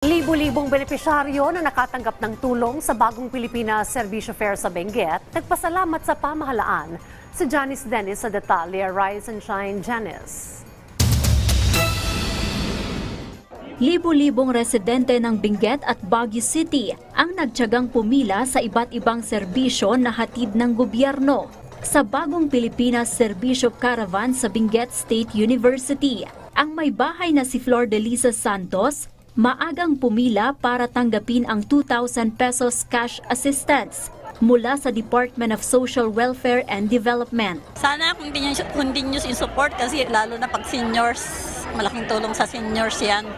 Libo-libong benepisyaryo na nakatanggap ng tulong sa bagong Pilipinas Servisyo Fair sa Benguet, nagpasalamat sa pamahalaan. Si Janice Dennis sa detalye, Rise and Shine Janice. Libo-libong residente ng Benguet at Baguio City ang nagtyagang pumila sa iba't ibang serbisyo na hatid ng gobyerno sa bagong Pilipinas Serbisyo Caravan sa Benguet State University. Ang may bahay na si Flor de Lisa Santos, maagang pumila para tanggapin ang 2,000 pesos cash assistance mula sa Department of Social Welfare and Development. Sana continuous, continuous in support kasi lalo na pag seniors, malaking tulong sa seniors yan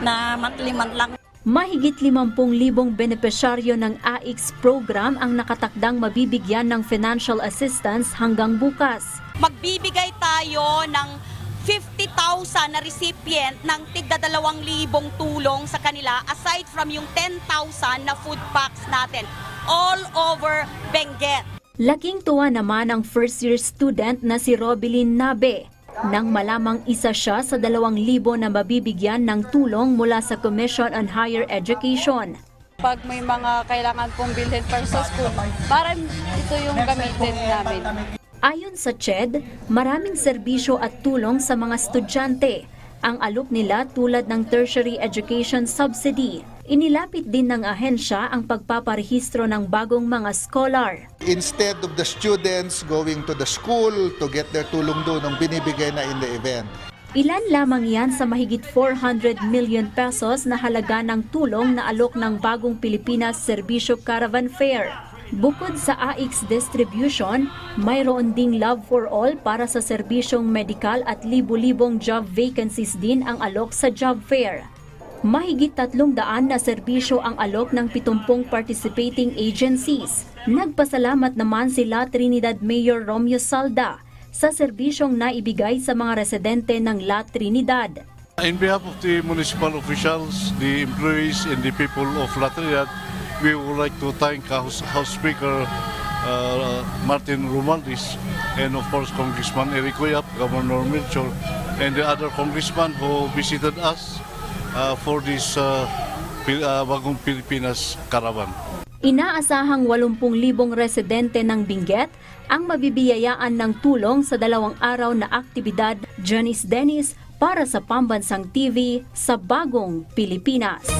na monthly month lang. Mahigit 50,000 benepisyaryo ng AIX program ang nakatakdang mabibigyan ng financial assistance hanggang bukas. magbibigay tayo ng 50,000 na recipient ng tigda 2,000 tulong sa kanila aside from yung 10,000 na food packs natin all over Benguet. Laking tuwa naman ang first year student na si Robilyn Nabe nang malamang isa siya sa 2,000 na mabibigyan ng tulong mula sa Commission on Higher Education. pag may mga kailangan pong bilhin para sa school, para ito yung gamitin namin. Ayon sa CHED, maraming serbisyo at tulong sa mga estudyante. Ang alok nila tulad ng tertiary education subsidy. Inilapit din ng ahensya ang pagpaparehistro ng bagong mga scholar. instead of the students going to the school to get their tulong doon ang binibigay na in the event. Ilan lamang yan sa mahigit 400 million pesos na halaga ng tulong na alok ng bagong Pilipinas Serbisyo Caravan Fair. Bukod sa AX distribution, mayroon ding Love for All para sa serbisyong medikal at libu-libong job vacancies din ang alok sa job fair. Mahigit tatlong daan na serbisyo ang alok ng 70 participating agencies. Nagpasalamat naman sila Trinidad Mayor Romeo Salda sa serbisyong naibigay sa mga residente ng La Trinidad. In behalf of the municipal officials, the employees, and the people of La Trinidad, we would like to thank House, House Speaker uh, Martin Romualdez and of course Congressman Eric Yap, Governor Melchor, and the other congressman who visited us uh, for this uh, uh, Bagong Pilipinas Caravan. Inaasahang 80,000 residente ng Benguet ang mabibiyayaan ng tulong sa dalawang araw na aktibidad Janice Dennis para sa Pambansang TV sa Bagong Pilipinas.